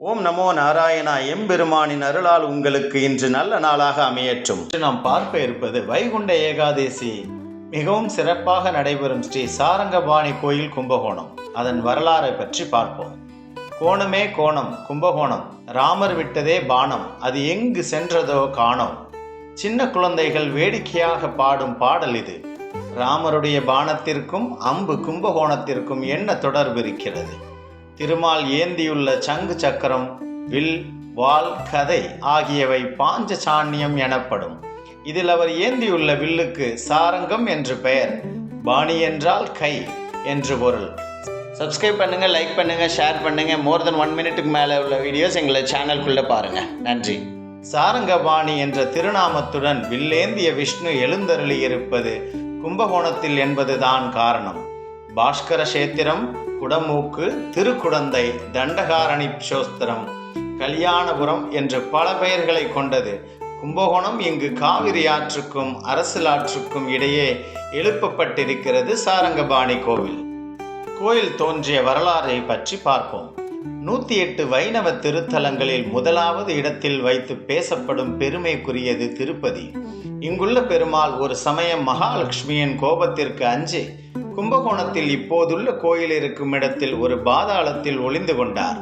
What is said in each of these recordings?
ஓம் நமோ நாராயணா எம்பெருமானின் அருளால் உங்களுக்கு இன்று நல்ல நாளாக அமையற்றும். நாம் பார்க்க இருப்பது வைகுண்ட ஏகாதேசி. மிகவும் சிறப்பாக நடைபெறும் ஸ்ரீ சாரங்கபாணி கோயில் கும்பகோணம். அதன் வரலாறை பற்றி பார்ப்போம். கோணமே கோணம் கும்பகோணம். ராமர் விட்டதே பானம். அது எங்கு சென்றதோ காணோம். சின்ன குழந்தைகள் வேடிக்கையாக பாடும் பாடல் இது. ராமருடைய பானத்திற்கும் அம்பு கும்பகோணத்திற்கும் என்ன தொடர்பு இருக்கிறது? திருமால் ஏந்தியுள்ள சங்கு சக்கரம் வில் வால் கதை ஆகியவை பாஞ்ச சாண்யம் எனப்படும். இதில் அவர் ஏந்தியுள்ள வில்லுக்கு சாரங்கம் என்று பெயர் பாணி என்றால் கை என்று பொருள். சப்ஸ்கிரைப் பண்ணுங்கள் லைக் பண்ணுங்கள் ஷேர் பண்ணுங்கள் மோர் தென் ஒன் மினிட்டுக்கு மேலே உள்ள வீடியோஸ் எங்களை சேனல்குள்ளே பாருங்கள் நன்றி. சாரங்கபாணி என்ற திருநாமத்துடன் வில்லேந்திய விஷ்ணு எழுந்தருளி இருப்பது கும்பகோணத்தில் என்பதுதான் காரணம். பாஸ்கர கஷேத்திரம் குடமூக்கு திருக்குடந்தை தண்டகாரணி சோஸ்திரம் கல்யாணபுரம் என்று பல பெயர்களை கொண்டது. கும்பகோணம் இங்கு காவிரி ஆற்றுக்கும் அரசல் ஆற்றுக்கும் இடையே எழுப்பப்பட்டிருக்கிறது சாரங்கபாணி கோவில். கோயில் தோன்றிய வரலாறை பற்றி பார்ப்போம். நூத்தி எட்டு வைணவ திருத்தலங்களில் முதலாவது இடத்தில் வைத்து பேசப்படும் பெருமைக்குரியது திருப்பதி. இங்குள்ள பெருமாள் ஒரு சமயம் மகாலட்சுமியின் கோபத்திற்கு அஞ்சு கும்பகோணத்தில் இப்போதுள்ள கோயில் இருக்கும் இடத்தில் ஒரு பாதாளத்தில் ஒளிந்து கொண்டார்.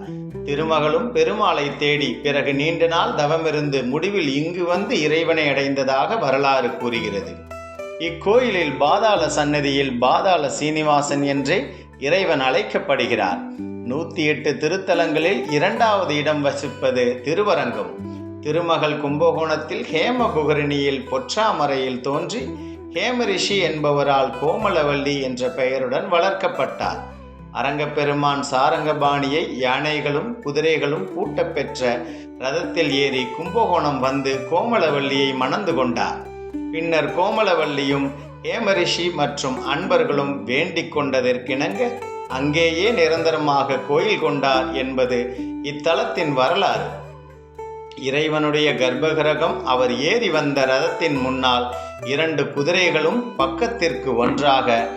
திருமகளும் பெருமாளை தேடி பிறகு நீண்ட நாள் தவமிருந்து முடிவில் இங்கு வந்து இறைவனை அடைந்ததாக வரலாறு கூறுகிறது. இக்கோயிலில் பாதாள சன்னதியில் பாதாள சீனிவாசன் என்றே இறைவன் அழைக்கப்படுகிறார். நூத்தி எட்டு திருத்தலங்களில் இரண்டாவது இடம் வசிப்பது திருவரங்கம். திருமகள் கும்பகோணத்தில் ஹேமபுகரிணியில் பொற்றாமரையில் தோன்றி ஹேமரிஷி என்பவரால் கோமலவல்லி என்ற பெயருடன் வளர்க்கப்பட்டார். அரங்கப்பெருமான் சாரங்கபாணியை யானைகளும் குதிரைகளும் பூட்டப் பெற்ற ரதத்தில் ஏறி கும்பகோணம் வந்து கோமலவல்லியை மணந்து கொண்டார். பின்னர் கோமலவல்லியும் ஹேமரிஷி மற்றும் அன்பர்களும் வேண்டிக் கொண்டதற்கிணங்க அங்கேயே நிரந்தரமாக கோயில் கொண்டார் என்பது இத்தலத்தின் வரலாறு. இறைவனுடைய கர்ப்பகிரகம் அவர் ஏறி வந்த ரதத்தின் முன்னால் இரண்டு குதிரைகளும் பக்கத்திற்கு ஒன்றாக.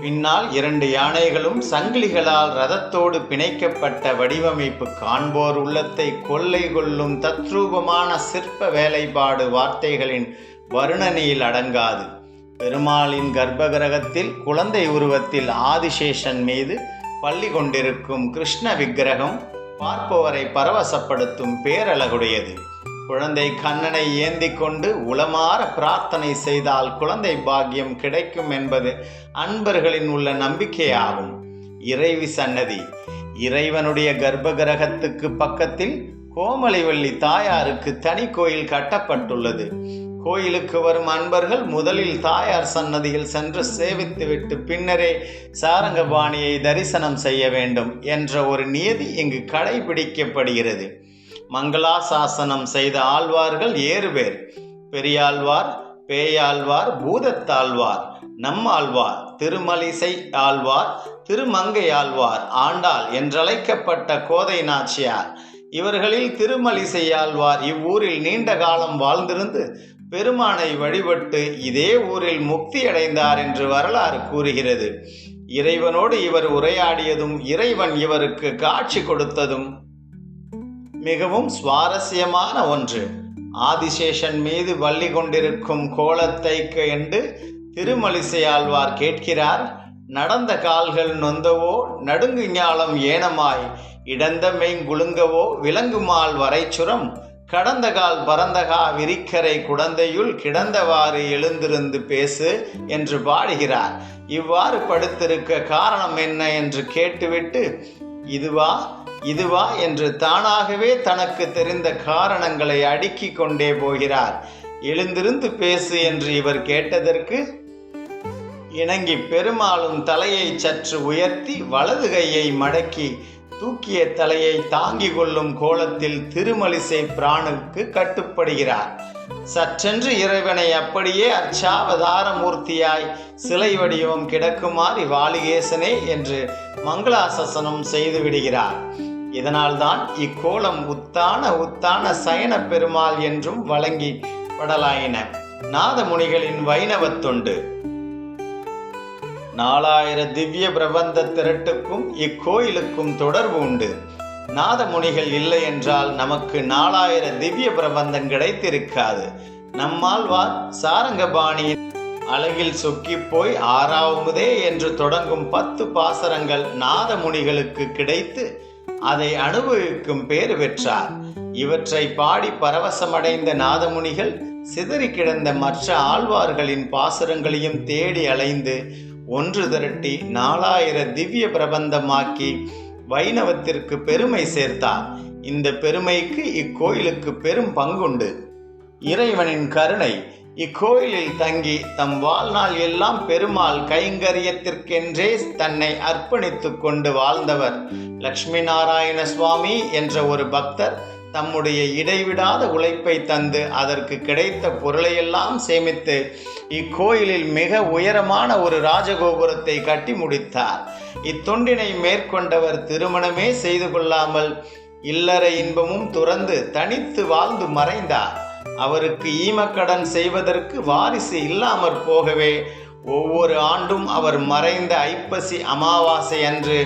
பின்னால் இரண்டு யானைகளும் சங்கிலிகளால் ரதத்தோடு பிணைக்கப்பட்ட வடிவமைப்பு காண்போர் உள்ளத்தை கொள்ளை கொள்ளும் தத்ரூபமான சிற்ப வேலைப்பாடு வார்த்தைகளின் வருணனையில் அடங்காது. பெருமாளின் கர்ப்பகிரகத்தில் குழந்தை உருவத்தில் ஆதிசேஷன் மீது பள்ளி கொண்டிருக்கும் கிருஷ்ண விக்கிரகம் பார்ப்பவரை பரவசப்படுத்தும் பேரழகுடையது. குழந்தை கண்ணனை ஏந்தி கொண்டு உளமாற பிரார்த்தனை செய்தால் குழந்தை பாக்கியம் கிடைக்கும் என்பது அன்பர்களின் உள்ள நம்பிக்கையாகும். இறைவி சன்னதி. இறைவனுடைய கர்ப்பகிரகத்துக்கு பக்கத்தில் கோமலைவள்ளி தாயாருக்கு தனி கோயில் கட்டப்பட்டுள்ளது. கோயிலுக்கு வரும் அன்பர்கள் முதலில் தாயார் சன்னதியில் சென்று சேவித்துவிட்டு பின்னரே சாரங்கபாணியை தரிசனம் செய்ய வேண்டும் என்ற ஒரு நியதி இங்கு கடைபிடிக்கப்படுகிறது. மங்களாசாசனம் செய்த ஆழ்வார்கள் ஏறு பேர் பெரியாழ்வார் பேயாழ்வார் பூதத்தாழ்வார் நம்மாழ்வார் திருமலிசை ஆழ்வார் திருமங்கை ஆழ்வார் ஆண்டாள் என்றழைக்கப்பட்ட கோதை நாச்சியார். இவர்களில் திருமலிசை ஆழ்வார் இவ்வூரில் நீண்ட காலம் வாழ்ந்திருந்து பெருமானை வழிபட்டு இதே ஊரில் முக்தி அடைந்தார் என்று வரலாறு கூறுகிறது. இறைவனோடு இவர் உரையாடியதும் இறைவன் இவருக்கு காட்சி கொடுத்ததும் மிகவும் சுவாரஸ்யமான ஒன்று. ஆதிசேஷன் மீது வள்ளி கொண்டிருக்கும் கோலத்தை என்று திருமலிசையாழ்வார் கேட்கிறார் நடந்த கால்கள் நொந்தவோ நடுங்கு ஞாலம் ஏனமாய் இடந்த மெய்ங்குழுங்கவோ விலங்குமால் வரைச்சுரம் கடந்த கால் பரந்தகா விரிக்கரை குடந்தையுள் கிடந்தவாறு எழுந்திருந்து பேசு என்று பாடுகிறார். இவ்வாறு படுத்திருக்க காரணம் என்ன என்று கேட்டுவிட்டு இதுவா? இதுவா? என்று தானாகவே தனக்கு தெரிந்த காரணங்களை அடுக்கிக் கொண்டே போகிறார். எழுந்திருந்து பேசு என்று இவர் கேட்டதற்கு இணங்கி பெருமாளும் தலையை சற்று உயர்த்தி வலது கையை மடக்கி தூக்கிய தலையை தாங்கி கொள்ளும் கோலத்தில் திருமலிசை பிராணுக்கு கட்டுப்படுகிறார். சற்றென்று இறைவனை அப்படியே அச்சாவதார மூர்த்தியாய் சிலை வடிவம் கிடக்குமாறு வாலிகேசனே என்று மங்களாசசனம் செய்து விடுகிறார். இதனால்தான் இக்கோலம் உத்தான உத்தான சயன பெருமாள் என்றும் வழங்கி படலாயின. நாதமுனிகளின் வைணவத் தொண்டு. நாலாயிர திவ்ய பிரபந்த திரட்டுக்கும் இக்கோயிலுக்கும் தொடர்பு உண்டு. நாதமுனிகள் இல்லை என்றால் நமக்கு நாலாயிர திவ்ய பிரபந்தம் கிடைத்திருக்காது. நம்மாழ்வார் சாரங்கபாணியின் அழகில் சொக்கிப் போய் ஆறாவதே என்று தொடங்கும் பத்து பாசரங்கள் நாதமுனிகளுக்கு கிடைத்து அதை அனுபவிக்கும் பேறு பெற்றார். இவற்றை பாடி பரவசமடைந்த நாதமுனிகள் சிதறி கிடந்த மற்ற ஆழ்வார்களின் பாசுரங்களையும் தேடி அலைந்து ஒன்று திரட்டி நாலாயிர திவ்ய பிரபந்தமாக்கி வைணவத்திற்கு பெருமை சேர்த்தார். இந்த பெருமைக்கு இக்கோயிலுக்கு பெரும் பங்குண்டு. இறைவனின் கருணை இக்கோயிலில் தங்கி தம் வாழ்நாள் எல்லாம் பெருமாள் கைங்கரியத்திற்கென்றே தன்னை அர்ப்பணித்துக் கொண்டு வாழ்ந்தவர். லக்ஷ்மி நாராயண சுவாமி என்ற ஒரு பக்தர் தம்முடைய இடைவிடாத உழைப்பை தந்து அதற்கு கிடைத்த பொருளையெல்லாம் சேமித்து இக்கோயிலில் மிக உயரமான ஒரு ராஜகோபுரத்தை கட்டி முடித்தார். இத்தொண்டினை மேற்கொண்டவர் திருமணமே செய்து கொள்ளாமல் இல்லற இன்பமும் துறந்து தனித்து வாழ்ந்து மறைந்தார். அவருக்கு ஈமக்கடன் செய்வதற்கு வாரிசு இல்லாமற் போகவே ஒவ்வொரு ஆண்டும் அவர் மறைந்த ஐப்பசி அமாவாசை அன்று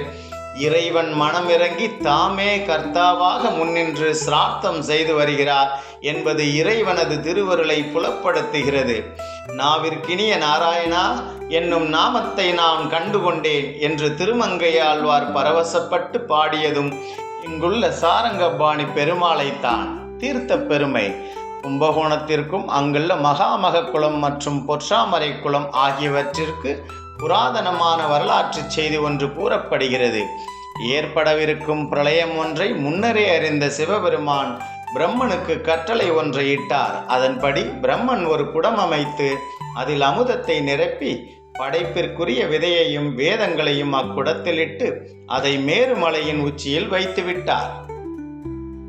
இறைவன் மனமிறங்கி தாமே கர்த்தாவாக முன்னின்று சிரார்த்தம் செய்து வருகிறார் என்பது இறைவனது திருவருளை புலப்படுத்துகிறது. நாவிற்கினிய நாராயணா என்னும் நாமத்தை நான் கண்டுகொண்டேன் என்று திருமங்கையாழ்வார் பரவசப்பட்டு பாடியதும் இங்குள்ள சாரங்கபாணி பெருமாளைத்தான். தீர்த்த பெருமை. கும்பகோணத்திற்கும் அங்குள்ள மகாமக குளம் மற்றும் பொற்றாமரை குளம் ஆகியவற்றிற்கு புராதனமான வரலாற்று செய்தி ஒன்று கூறப்படுகிறது. ஏற்படவிருக்கும் பிரளயம் ஒன்றை முன்னரே அறிந்த சிவபெருமான் பிரம்மனுக்கு கட்டளை ஒன்றை இட்டார். அதன்படி பிரம்மன் ஒரு குடம் அமைத்து அதில் அமுதத்தை நிரப்பி படைப்பிற்குரிய விதையையும் வேதங்களையும் அக்குடத்தில் இட்டு அதை மேருமலையின் உச்சியில் வைத்துவிட்டார்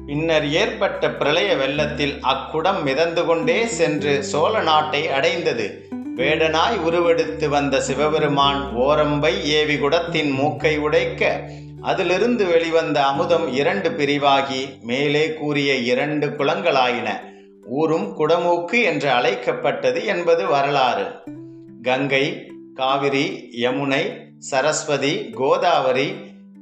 பின்னர் ஏற்பட்ட பிரளய வெள்ளத்தில் அக்குடம் மிதந்து கொண்டே சென்று சோழ நாட்டை அடைந்தது. வேடனாய் உருவெடுத்து வந்த சிவபெருமான் ஓரம்பை ஏவி குடத்தின் மூக்கை உடைக்க அதிலிருந்து வெளிவந்த அமுதம் இரண்டு பிரிவாகி மேலே கூறிய இரண்டு குளங்களாயின ஊரும் குடமூக்கு என்று அழைக்கப்பட்டது என்பது வரலாறு. கங்கை காவிரி யமுனை சரஸ்வதி கோதாவரி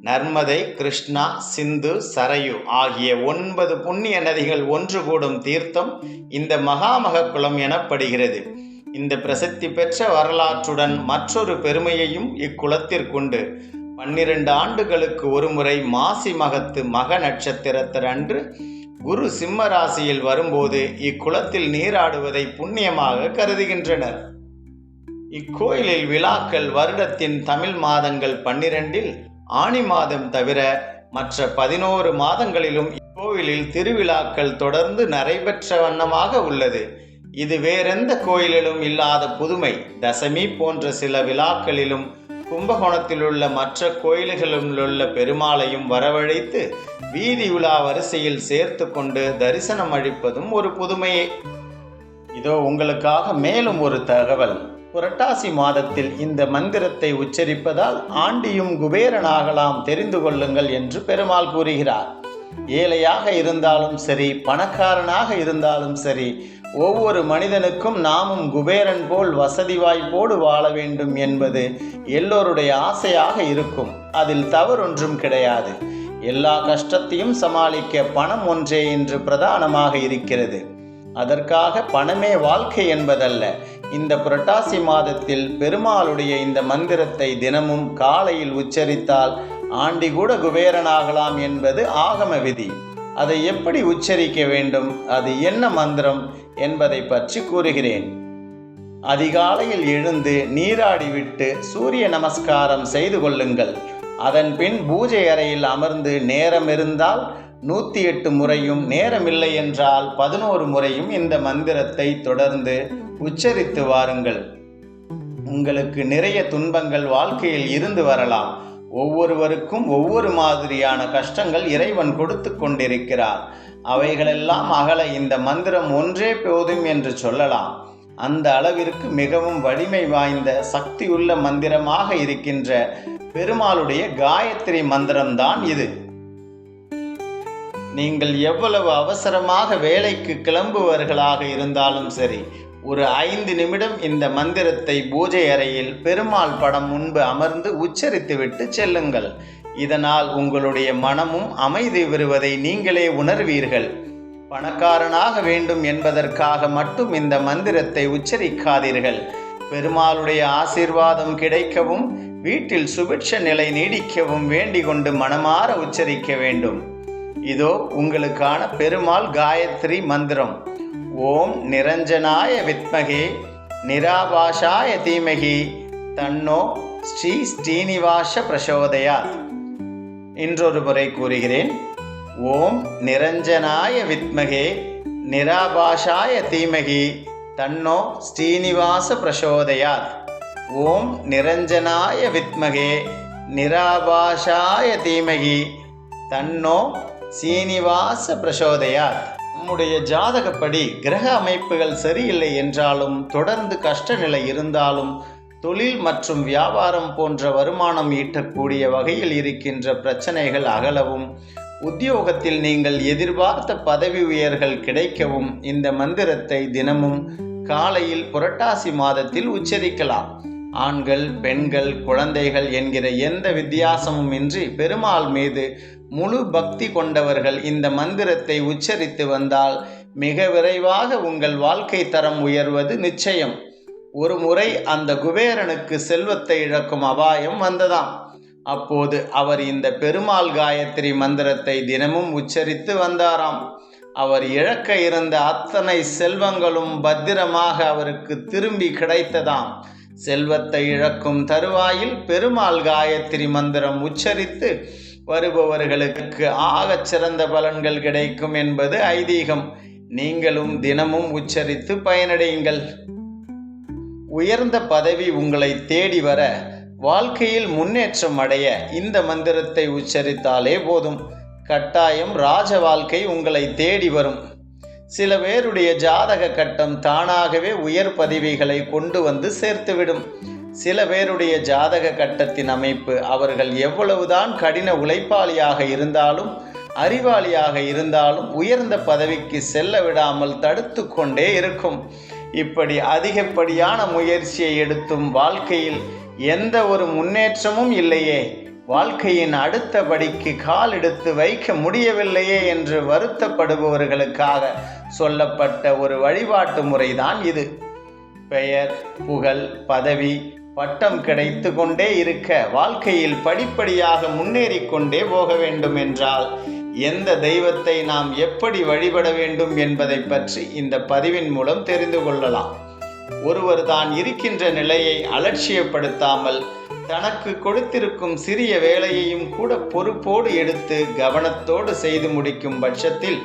நர்மதை கிருஷ்ணா சிந்து சரையு ஆகிய ஒன்பது புண்ணிய நதிகள் ஒன்று கூடும் தீர்த்தம் இந்த மகாமக குளம் எனப்படுகிறது. இந்த பிரசித்தி பெற்ற வரலாற்றுடன் மற்றொரு பெருமையையும் இக்குளத்திற்குண்டு பன்னிரண்டு ஆண்டுகளுக்கு ஒருமுறை மாசி மகத்து மக நட்சத்திரத்தர் அன்று குரு சிம்ம ராசியில் வரும்போது இக்குளத்தில் நீராடுவதை புண்ணியமாக கருதுகின்றனர். இக்கோயிலில் விழாக்கள் வருடத்தின் தமிழ் மாதங்கள் பன்னிரண்டில் ஆணி மாதம் தவிர மற்ற பதினோரு மாதங்களிலும் இக்கோவிலில் திருவிழாக்கள் தொடர்ந்து நடைபெற்ற வண்ணமாக உள்ளது. இது வேறெந்த கோயிலிலும் இல்லாத புதுமை. தசமி போன்ற சில விழாக்களிலும் கும்பகோணத்தில் உள்ள மற்ற கோயில்களிலும் உள்ள பெருமாளையும் வரவழைத்து வீதி உலா வரிசையில் சேர்த்து கொண்டு தரிசனம் அளிப்பதும் ஒரு புதுமையே. இதோ உங்களுக்காக மேலும் ஒரு தகவல். புரட்டாசி மாதத்தில் இந்த மந்திரத்தை உச்சரிப்பதால் ஆண்டியும் குபேரனாகலாம் தெரிந்து கொள்ளுங்கள் என்று பெருமாள் கூறுகிறார். ஏழையாக இருந்தாலும் சரி பணக்காரனாக இருந்தாலும் சரி ஒவ்வொரு மனிதனுக்கும் நாமும் குபேரன் போல் வசதி வாய்ப்போடு வாழ வேண்டும் என்பது எல்லோருடைய ஆசையாக இருக்கும். அதில் தவறொன்றும் கிடையாது. எல்லா கஷ்டத்தையும் சமாளிக்க பணம் ஒன்றே இன்று பிரதானமாக இருக்கிறது. அதற்காக பணமே வாழ்க்கை என்பதல்ல. இந்த புரட்டாசி மாதத்தில் பெருமாளுடைய இந்த மந்திரத்தை தினமும் காலையில் உச்சரித்தால் ஆண்டி கூட குபேரனாகலாம் என்பது ஆகம விதி. அதை எப்படி உச்சரிக்க வேண்டும்? அது என்ன மந்திரம் என்பதை பற்றி கூறுகிறேன். அதிகாலையில் எழுந்து நீராடிவிட்டு சூரிய நமஸ்காரம் செய்து கொள்ளுங்கள். அதன் பின் பூஜை அறையில் அமர்ந்து நேரம் இருந்தால் நூற்றி எட்டு முறையும் நேரமில்லை என்றால் பதினோரு முறையும் இந்த மந்திரத்தை தொடர்ந்து உச்சரித்து வாருங்கள். உங்களுக்கு நிறைய துன்பங்கள் வாழ்க்கையில் இருந்து வரலாம். ஒவ்வொருவருக்கும் ஒவ்வொரு மாதிரியான கஷ்டங்கள் இறைவன் கொடுத்து கொண்டிருக்கிறார். அவைகளெல்லாம் அகல இந்த மந்திரம் ஒன்றே போதும் என்று சொல்லலாம். அந்த அளவிற்கு மிகவும் வலிமை வாய்ந்த சக்தியுள்ள மந்திரமாக இருக்கின்ற பெருமாளுடைய காயத்ரி மந்திரம்தான் இது. நீங்கள் எவ்வளவு அவசரமாக வேலைக்கு கிளம்புவர்களாக இருந்தாலும் சரி ஒரு ஐந்து நிமிடம் இந்த மந்திரத்தை பூஜை அறையில் பெருமாள் படம் முன்பு அமர்ந்து உச்சரித்துவிட்டு செல்லுங்கள். இதனால் உங்களுடைய மனமும் அமைதி பெறுவதை நீங்களே உணர்வீர்கள். பணக்காரனாக வேண்டும் என்பதற்காக மட்டும் இந்த மந்திரத்தை உச்சரிக்காதீர்கள். பெருமாளுடைய ஆசீர்வாதம் கிடைக்கவும் வீட்டில் சுபிட்ச நிலை நீடிக்கவும் வேண்டிக் கொண்டு மனமாற உச்சரிக்க வேண்டும். இதோ உங்களுக்கான பெருமாள் காயத்ரி மந்திரம். ஓம் நிரஞ்சனாய வித்மகே நிராபாஷாய தீமகி தன்னோ ஸ்ரீ ஸ்ரீனிவாச பிரசோதயாத். இன்றொரு முறை கூறுகிறேன் ஓம் நிரஞ்சனாய வித்மகே நிராபாஷாய தீமகி தன்னோ ஸ்ரீனிவாச பிரசோதயாத். ஓம் நிரஞ்சனாய வித்மகே நிராபாஷாய தீமகி தன்னோ சீனிவாச பிரசோதயாத். நம்முடைய ஜாதகப்படி கிரக அமைப்புகள் சரியில்லை என்றாலும் தொடர்ந்து கஷ்ட நிலை இருந்தாலும் தொழில் மற்றும் வியாபாரம் போன்ற வருமானம் ஈட்டக்கூடிய வகையில் இருக்கின்ற பிரச்சனைகள் அகலவும் உத்தியோகத்தில் நீங்கள் எதிர்பார்த்த பதவி உயர்கள் கிடைக்கவும் இந்த மந்திரத்தை தினமும் காலையில் புரட்டாசி மாதத்தில் உச்சரிக்கலாம். ஆண்கள் பெண்கள் குழந்தைகள் என்கிற எந்த வித்தியாசமும் இன்றி பெருமாள் மீது முழு பக்தி கொண்டவர்கள் இந்த மந்திரத்தை உச்சரித்து வந்தால் மிக விரைவாக உங்கள் வாழ்க்கை தரம் உயர்வது நிச்சயம். ஒரு முறை அந்த குபேரனுக்கு செல்வத்தை இழக்கும் அபாயம் வந்ததாம். அப்போது அவர் இந்த பெருமாள் காயத்ரி மந்திரத்தை தினமும் உச்சரித்து வந்தாராம். அவர் இழக்க இருந்த அத்தனை செல்வங்களும் பத்திரமாக அவருக்கு திரும்பி கிடைத்ததாம். செல்வத்தை இழக்கும் தருவாயில் பெருமாள் காயத்ரி மந்திரம் உச்சரித்து வருபவர்களுக்கு ஆகச் சிறந்த பலன்கள் கிடைக்கும் என்பது ஐதீகம். நீங்களும் தினமும் உச்சரித்து பயனடையுங்கள். உயர்ந்த பதவி உங்களை தேடி வர வாழ்க்கையில் முன்னேற்றம் அடைய இந்த மந்திரத்தை உச்சரித்தாலே போதும். கட்டாயம் ராஜ வாழ்க்கை உங்களை தேடி வரும். சில பேருடைய ஜாதக கட்டம் தானாகவே உயர் பதவிகளை கொண்டு வந்து சேர்த்துவிடும். சில பேருடைய ஜாதக கட்டத்தின் அமைப்பு அவர்கள் எவ்வளவுதான் கடின உழைப்பாளியாக இருந்தாலும் அறிவாளியாக இருந்தாலும் உயர்ந்த பதவிக்கு செல்ல விடாமல் தடுத்து கொண்டே இருக்கும். இப்படி அதிகப்படியான முயற்சியை எடுத்தும் வாழ்க்கையில் எந்த ஒரு முன்னேற்றமும் இல்லையே. வாழ்க்கையின் அடுத்த படிக்கு கால் எடுத்து வைக்க முடியவில்லையே என்று வருத்தப்படுபவர்களுக்காக சொல்லப்பட்ட ஒரு வழிபாட்டு முறைதான் இது. பெயர் புகழ் பதவி பட்டம் கிடைத்து கொண்டே இருக்க வாழ்க்கையில் படிப்படியாக முன்னேறி கொண்டே போக வேண்டும் என்றால் எந்த தெய்வத்தை நாம் எப்படி வழிபட வேண்டும் என்பதை பற்றி இந்த பதிவின் மூலம் தெரிந்து கொள்ளலாம். ஒருவர் தான் இருக்கின்ற நிலையை அலட்சியப்படுத்தாமல் தனக்கு கொடுத்திருக்கும் சிறிய வேலையையும் கூட பொறுப்போடு எடுத்து கவனத்தோடு செய்து முடிக்கும் பட்சத்தில்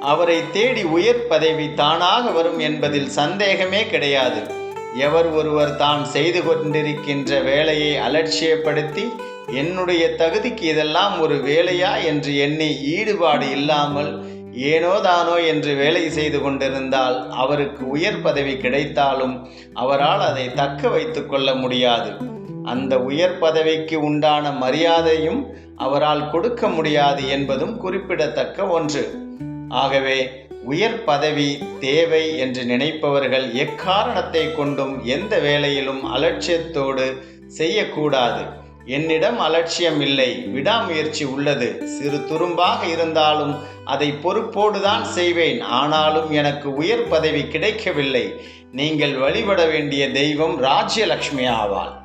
அவரை தேடி உயர் பதவி தானாக வரும் என்பதில் சந்தேகமே கிடையாது. எவர் ஒருவர் தான் செய்து கொண்டிருக்கின்ற வேலையை அலட்சியப்படுத்தி என்னுடைய தகுதிக்கு இதெல்லாம் ஒரு வேலையா என்று எண்ணி ஈடுபாடு இல்லாமல் ஏனோ தானோ என்று வேலை செய்து கொண்டிருந்தால் அவருக்கு உயர் பதவி கிடைத்தாலும் அவரால் அதை தக்க வைத்து கொள்ள முடியாது. அந்த உயர் பதவிக்கு உண்டான மரியாதையும் அவரால் கொடுக்க முடியாது என்பதும் குறிப்பிடத்தக்க ஒன்று. ஆகவே உயர் பதவி தேவை என்று நினைப்பவர்கள் எக்காரணத்தை கொண்டும் எந்த வேலையிலும் அலட்சியத்தோடு செய்யக்கூடாது. என்னிடம் அலட்சியம் இல்லை விடாமுயற்சி உள்ளது. சிறு துரும்பாக இருந்தாலும் அதை பொறுப்போடுதான் செய்வேன். ஆனாலும் எனக்கு உயர் பதவி கிடைக்கவில்லை. நீங்கள் வழிபட வேண்டிய தெய்வம் ராஜ்யலக்ஷ்மி ஆவாள்.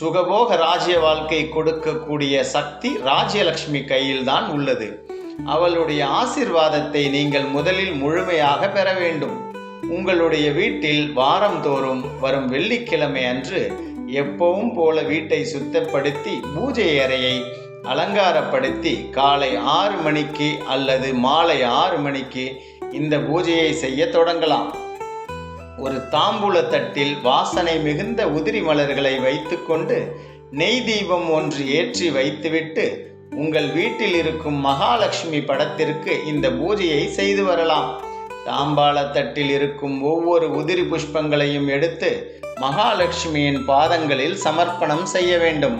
சுகபோக ராஜ்ய வாழ்க்கை கொடுக்கக்கூடிய சக்தி ராஜ்யலக்ஷ்மி கையில்தான் உள்ளது. அவளுடைய ஆசிர்வாதத்தை நீங்கள் முதலில் முழுமையாக பெற வேண்டும். உங்களுடைய வீட்டில் வாரந்தோறும் வரும் வெள்ளிக்கிழமை அன்று எப்பவும் போல வீட்டை சுத்தப்படுத்தி பூஜை அறையை அலங்காரப்படுத்தி காலை ஆறு மணிக்கு அல்லது மாலை ஆறு மணிக்கு இந்த பூஜையை செய்ய தொடங்கலாம். ஒரு தாம்பூல தட்டில் வாசனை மிகுந்த உதிரி மலர்களை வைத்துக்கொண்டு நெய் தீபம் ஒன்று ஏற்றி வைத்துவிட்டு உங்கள் வீட்டில் இருக்கும் மகாலட்சுமி படத்திற்கு இந்த பூஜையை செய்து வரலாம். தாம்பாளத்தட்டில் இருக்கும் ஒவ்வொரு உதிரி புஷ்பங்களையும் எடுத்து மகாலட்சுமியின் பாதங்களில் சமர்ப்பணம் செய்ய வேண்டும்.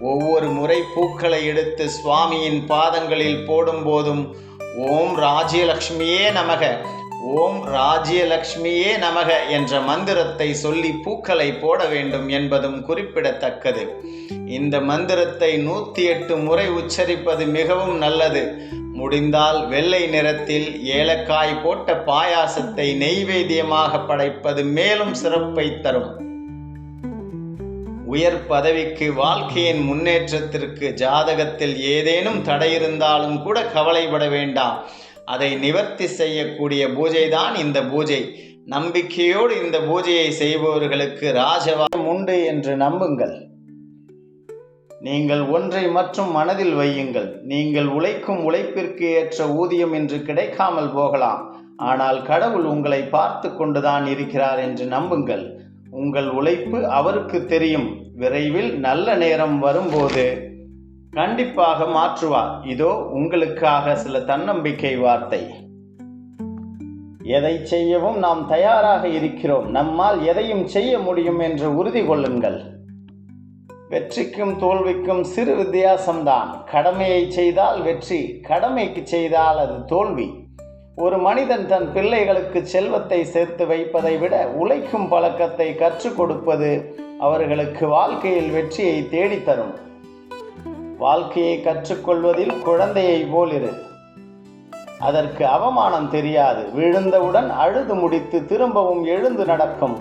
ஒவ்வொரு முறை பூக்களை எடுத்து சுவாமியின் பாதங்களில் போடும்போதும் ஓம் ராஜ்யலக்ஷ்மியே நமக ஓம் ராஜ்யலக்ஷ்மியே நமக என்ற மந்திரத்தை சொல்லி பூக்களை போட வேண்டும் என்பதும் குறிப்பிடத்தக்கது. இந்த மந்திரத்தை நூற்றி எட்டு முறை உச்சரிப்பது மிகவும் நல்லது. முடிந்தால் வெள்ளை நிறத்தில் ஏலக்காய் போட்ட பாயாசத்தை நெய்வேத்தியமாக படைப்பது மேலும் சிறப்பை தரும். உயர் பதவிக்கு வாழ்க்கையின் முன்னேற்றத்திற்கு ஜாதகத்தில் ஏதேனும் தடை இருந்தாலும் கூட கவலைப்பட வேண்டாம். அதை நிவர்த்தி செய்யக்கூடிய பூஜை தான் இந்த பூஜை. நம்பிக்கையோடு இந்த பூஜையை செய்பவர்களுக்கு ராஜவாதம் உண்டு என்று நம்புங்கள். நீங்கள் ஒன்றை மற்றும் மனதில் வையுங்கள். நீங்கள் உழைக்கும் உழைப்பிற்கு ஏற்ற ஊதியம் இன்று கிடைக்காமல் போகலாம். ஆனால் கடவுள் உங்களை பார்த்து கொண்டுதான் இருக்கிறார் என்று நம்புங்கள். உங்கள் உழைப்பு அவருக்கு தெரியும். விரைவில் நல்ல நேரம் வரும்போது கண்டிப்பாக மாற்றுவார். இதோ உங்களுக்காக சில தன்னம்பிக்கை வார்த்தை. எதை செய்யவும் நாம் தயாராக இருக்கிறோம். நம்மால் எதையும் செய்ய முடியும் என்று உறுதி கொள்ளுங்கள். வெற்றிக்கும் தோல்விக்கும் சிறு வித்தியாசம்தான். கடமையை செய்தால் வெற்றி கடமைக்கு செய்தால் அது தோல்வி. ஒரு மனிதன் தன் பிள்ளைகளுக்கு செல்வத்தை சேர்த்து வைப்பதை விட உழைக்கும் பழக்கத்தை கற்றுக் கொடுப்பது அவர்களுக்கு வாழ்க்கையில் வெற்றியை தேடித்தரும். வாழ்க்கையை கற்றுக்கொள்வதில் குழந்தையை போலிரு. அதற்கு அவமானம் தெரியாது. விழுந்தவுடன் அழுது முடித்து திரும்பவும் எழுந்து நடக்கும்.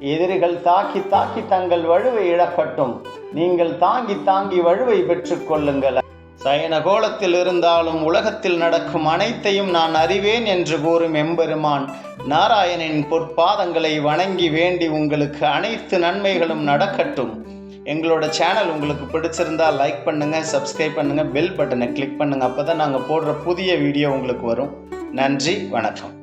எதிரிகள் தாக்கி தாக்கி தங்கள் வலுவை இழக்கட்டும். நீங்கள் தாங்கி தாங்கி வலுவை பெற்றுக் கொள்ளுங்கள். சயன கோலத்தில் இருந்தாலும் உலகத்தில் நடக்கும் அனைத்தையும் நான் அறிவேன் என்று கூறும் எம்பெருமான் நாராயணனின் பொற்பாதங்களை வணங்கி வேண்டி உங்களுக்கு அனைத்து நன்மைகளும் நடக்கட்டும். எங்களோட சேனல் உங்களுக்கு பிடிச்சிருந்தா லைக் பண்ணுங்கள் சப்ஸ்கிரைப் பண்ணுங்கள் பெல் பட்டனை கிளிக் பண்ணுங்கள் அப்போ தான் நாங்கள் போடுற புதிய வீடியோ உங்களுக்கு வரும். நன்றி வணக்கம்.